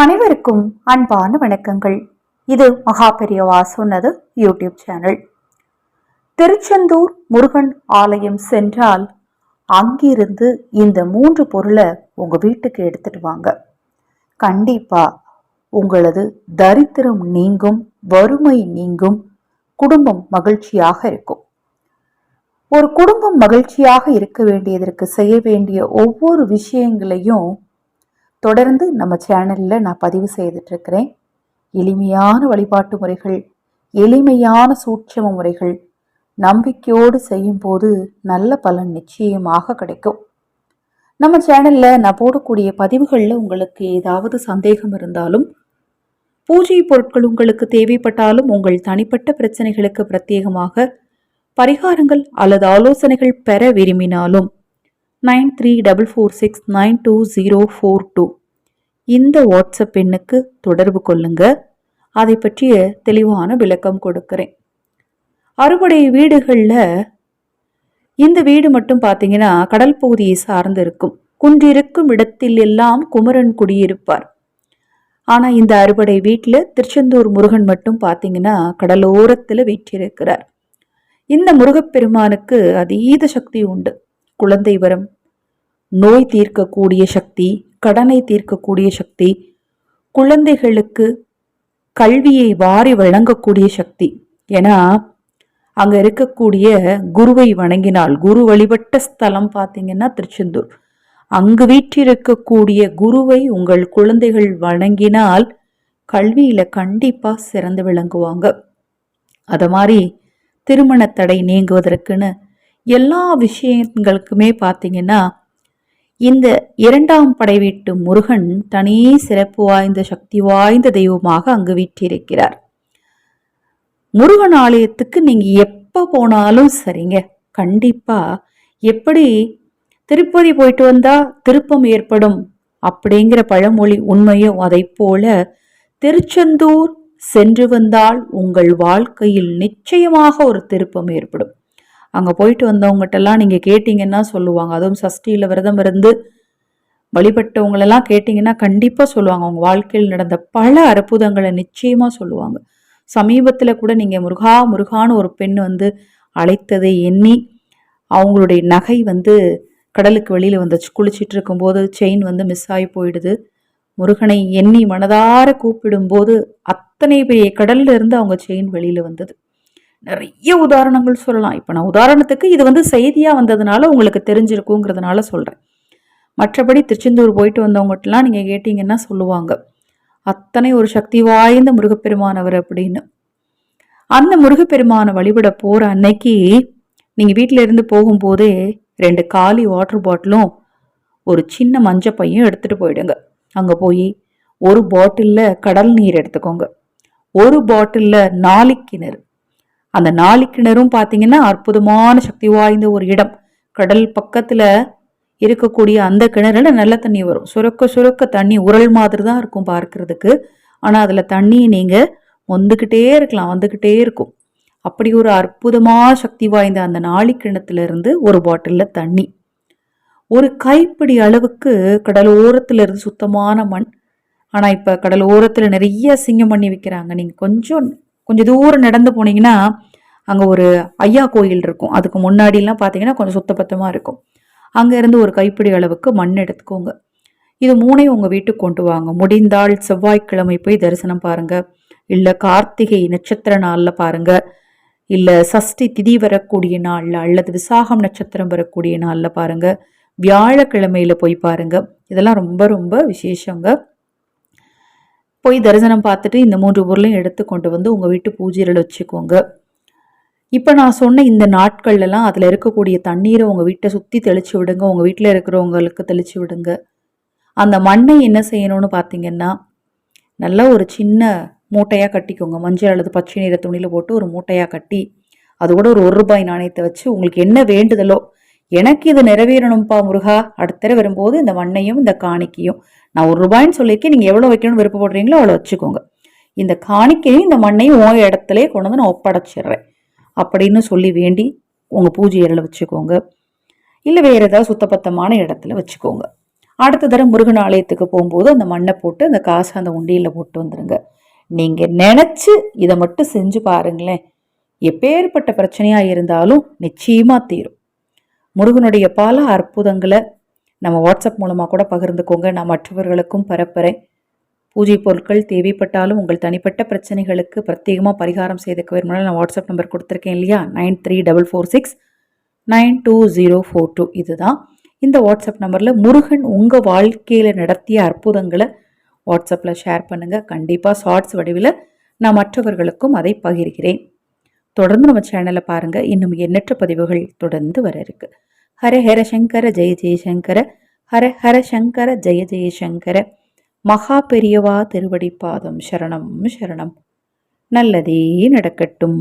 அனைவருக்கும் அன்பான வணக்கங்கள். இது மகா பெரியவா சொன்னது யூடியூப் சேனல். திருச்செந்தூர் முருகன் ஆலயம் சென்றால் அங்கிருந்து இந்த மூன்று பொருளை உங்க வீட்டுக்கு எடுத்துட்டு வாங்க. கண்டிப்பா உங்களது தரித்திரம் நீங்கும் வறுமை நீங்கும் குடும்பம் மகிழ்ச்சியாக இருக்கும். ஒரு குடும்பம் மகிழ்ச்சியாக இருக்க வேண்டியதற்கு செய்ய வேண்டிய ஒவ்வொரு விஷயங்களையும் தொடர்ந்து நம்ம சேனலில் நான் பதிவு செய்துட்ருக்கிறேன் எளிமையான வழிபாட்டு முறைகள் எளிமையான சூட்சம முறைகள் நம்பிக்கையோடு செய்யும்போது நல்ல பலன் நிச்சயமாக கிடைக்கும். நம்ம சேனலில் நான் போடக்கூடிய பதிவுகளில் உங்களுக்கு ஏதாவது சந்தேகம் இருந்தாலும் பூஜை பொருட்கள் உங்களுக்கு தேவைப்பட்டாலும் உங்கள் தனிப்பட்ட பிரச்சனைகளுக்கு பிரத்யேகமாக பரிகாரங்கள் அல்லது ஆலோசனைகள் பெற விரும்பினாலும் nine three double four six nine two zero four two. இந்த வாட்ஸ்அப் எண்ணுக்கு தொடர்பு கொள்ளுங்க. அதை பற்றிய தெளிவான விளக்கம் கொடுக்கிறேன். அறுபடை வீடுகளில் இந்த வீடு மட்டும் பார்த்தீங்கன்னா கடல் பகுதியை சார்ந்து இருக்கும். குன்றிருக்கும் இடத்தில் எல்லாம் குமரன் குடியிருப்பார். ஆனால் இந்த அறுபடை வீட்டில் திருச்செந்தூர் முருகன் மட்டும் பார்த்தீங்கன்னா கடலோரத்தில் வீற்றிருக்கிறார். இந்த முருகப்பெருமானுக்கு அதீத சக்தி உண்டு. குழந்தை வரம் நோய் தீர்க்கக்கூடிய சக்தி கடனை தீர்க்கக்கூடிய சக்தி குழந்தைகளுக்கு கல்வியை வாரி வழங்கக்கூடிய சக்தி. ஏன்னா அங்கே இருக்கக்கூடிய குருவை வணங்கினால் குரு வழிபட்ட ஸ்தலம் பார்த்தீங்கன்னா திருச்செந்தூர். அங்கு வீற்றிருக்கக்கூடிய குருவை உங்கள் குழந்தைகள் வணங்கினால் கல்வியில் கண்டிப்பாக சிறந்து விளங்குவாங்க. அதை மாதிரி திருமண தடை நீங்குவதற்குன்னு எல்லா விஷயங்களுக்குமே பார்த்தீங்கன்னா இந்த இரண்டாம் படை வீட்டு முருகன் தனி சிறப்பு வாய்ந்த சக்தி வாய்ந்த தெய்வமாக அங்கு வீற்றிருக்கிறார். முருகன் ஆலயத்துக்கு நீங்க எப்போ போனாலும் சரிங்க. கண்டிப்பா எப்படி திருப்பதி போயிட்டு வந்தா திருப்பம் ஏற்படும் அப்படிங்கிற பழமொழி உண்மையும் அதை போல திருச்செந்தூர் சென்று வந்தால் உங்கள் வாழ்க்கையில் நிச்சயமாக ஒரு திருப்பம் ஏற்படும். அங்கே போயிட்டு வந்தவங்ககிட்டலாம் நீங்கள் கேட்டிங்கன்னா சொல்லுவாங்க. அதுவும் சஷ்டியில் விரதம் இருந்து வழிபட்டவங்களெல்லாம் கேட்டிங்கன்னா கண்டிப்பாக சொல்லுவாங்க. அவங்க வாழ்க்கையில் நடந்த பல அற்புதங்களை நிச்சயமாக சொல்லுவாங்க. சமீபத்தில் கூட நீங்கள் முருகா முருகான்னு ஒரு பெண் வந்து அழைத்ததை எண்ணி அவங்களுடைய நகை வந்து கடலுக்கு வெளியில் வந்துச்சு. குளிச்சிட்டு இருக்கும்போது செயின் வந்து மிஸ் ஆகி போயிடுது. முருகனை எண்ணி மனதார கூப்பிடும்போது அத்தனை பெரிய கடல்ல இருந்து அவங்க செயின் வெளியில் வந்தது. நிறைய உதாரணங்கள் சொல்லலாம். இப்போ நான் உதாரணத்துக்கு இது வந்து செய்தியாக வந்ததுனால உங்களுக்கு தெரிஞ்சிருக்குங்கிறதுனால சொல்கிறேன் மற்றபடி திருச்செந்தூர் போயிட்டு வந்தவங்ககிட்டலாம் நீங்கள் கேட்டிங்கன்னா சொல்லுவாங்க. அத்தனை ஒரு சக்தி வாய்ந்த முருகப்பெருமானவர் அப்படின்னு. அந்த முருகப்பெருமானை வழிபட போகிற அன்னைக்கு நீங்கள் வீட்டில் இருந்து போகும்போதே ரெண்டு காலி வாட்டர் பாட்டிலும் ஒரு சின்ன மஞ்சள் பையும் எடுத்துகிட்டு போயிடுங்க. அங்கே போய் ஒரு பாட்டிலில் கடல் நீர் எடுத்துக்கோங்க. ஒரு பாட்டிலில் நாளிக்கிணறு அந்த நாளிக்கிணறும் பார்த்தீங்கன்னா அற்புதமான சக்தி வாய்ந்த ஒரு இடம். கடல் பக்கத்தில் இருக்கக்கூடிய அந்த கிணறுல நல்ல தண்ணி வரும். சுரக்க சுரக்க தண்ணி உரல் மாதிரி தான் இருக்கும் பார்க்கறதுக்கு. ஆனால் அதில் தண்ணியை நீங்கள் வந்துக்கிட்டே இருக்கலாம் வந்துக்கிட்டே இருக்கும். அப்படி ஒரு அற்புதமாக சக்தி வாய்ந்த அந்த நாளி கிணத்துலேருந்து ஒரு பாட்டிலில் தண்ணி. ஒரு கைப்பிடி அளவுக்கு கடலோரத்திலிருந்து சுத்தமான மண். ஆனால் இப்போ கடலோரத்தில் நிறைய சிங்கம் பண்ணி விற்கிறாங்க நீங்கள் கொஞ்சம் கொஞ்சம் தூரம் நடந்து போனீங்கன்னா அங்கே ஒரு ஐயா கோயில் இருக்கும். அதுக்கு முன்னாடிலாம் பார்த்தீங்கன்னா கொஞ்சம் சுத்தபத்தமாக இருக்கும். அங்கேருந்து ஒரு கைப்பிடி அளவுக்கு மண் எடுத்துக்கோங்க. இது மூணையும் உங்கள் வீட்டுக்கு கொண்டு வாங்க. முடிந்தால் செவ்வாய்க்கிழமை போய் தரிசனம் பாருங்க. இல்லை கார்த்திகை நட்சத்திர நாளில் பாருங்கள் இல்லை சஷ்டி திதி வரக்கூடிய நாளில் அல்லது விசாகம் நட்சத்திரம் வரக்கூடிய நாளில் பாருங்கள் வியாழக்கிழமையில் போய் பாருங்கள் இதெல்லாம் ரொம்ப ரொம்ப விசேஷங்க. போய் தரிசனம் பார்த்துட்டு இந்த மூன்று பொருளையும் எடுத்து கொண்டு வந்து உங்கள் வீட்டு பூஜையில் வச்சுக்கோங்க. இப்போ நான் சொன்ன இந்த நாட்கள்லாம் அதில் இருக்கக்கூடிய தண்ணீரை உங்கள் வீட்டை சுற்றி தெளிச்சு விடுங்க உங்கள் வீட்டில் இருக்கிறவங்களுக்கு தெளிச்சு விடுங்க. அந்த மண்ணை என்ன செய்யணும்னு பார்த்தீங்கன்னா நல்லா ஒரு சின்ன மூட்டையாக கட்டிக்கோங்க. மஞ்சள் அல்லது பச்சை நிற துணியில் போட்டு ஒரு மூட்டையாக கட்டி அது கூட ஒரு ஒரு ரூபாய் நாணயத்தை வச்சு உங்களுக்கு என்ன வேண்டுதலோ எனக்கு இது நிறைவேறணும்ப்பா முருகா அடுத்தர வரும்போது இந்த மண்ணையும் இந்த காணிக்கையும் நான் ஒரு ரூபாய்ன்னு சொல்லியிருக்கேன். நீங்கள் எவ்வளோ வைக்கணும்னு விருப்பப்படுறீங்களோ அவ்வளோ வச்சுக்கோங்க. இந்த காணிக்கையும் இந்த மண்ணையும் ஓ இடத்துல கொண்டு வந்து நான் ஒப்படைச்சிடுறேன். அப்படின்னு சொல்லி வேண்டி உங்கள் பூஜை அறையில் வச்சுக்கோங்க. இல்லை வேறு ஏதாவது சுத்தபத்தமான இடத்துல வச்சுக்கோங்க. அடுத்த தடவை முருகன் ஆலயத்துக்கு போகும்போது அந்த மண்ணை போட்டு அந்த காசை அந்த உண்டியில் போட்டு வந்துடுங்க நீங்கள் நினச்சி இதை மட்டும் செஞ்சு பாருங்களேன். எப்பேற்பட்ட பிரச்சனையாக இருந்தாலும் நிச்சயமாக தீரும். முருகனுடைய பல அற்புதங்களை நம்ம வாட்ஸ்அப் மூலமாக கூட பகிர்ந்துக்கோங்க. நான் மற்றவர்களுக்கும் பரப்புகிறேன் பூஜை பொருட்கள் தேவைப்பட்டாலும் உங்கள் தனிப்பட்ட பிரச்சனைகளுக்கு பிரத்யேகமாக பரிகாரம் செய்துக்க விரும்பினாலும் நான் வாட்ஸ்அப் நம்பர் கொடுத்துருக்கேன் இல்லையா? Nine three double four six nine two zero four two இதுதான். இந்த வாட்ஸ்அப் நம்பரில் முருகன் உங்கள் வாழ்க்கையில் நடத்திய அற்புதங்களை வாட்ஸ்அப்பில் ஷேர் பண்ணுங்கள் கண்டிப்பாக ஷார்ட்ஸ் வடிவில் நான் மற்றவர்களுக்கும் அதை பகிர்கிறேன். தொடர்ந்து நம்ம சேனலை பாருங்கள் இன்னும் எண்ணற்ற பதிவுகள் தொடர்ந்து வர இருக்கு. ஹர ஹர சங்கர ஜெய ஜெயசங்கர ஹர ஹர சங்கர ஜெய ஜெயசங்கர மகா பெரியவா திருவடி பாதம் சரணம் சரணம். நல்லதே நடக்கட்டும்.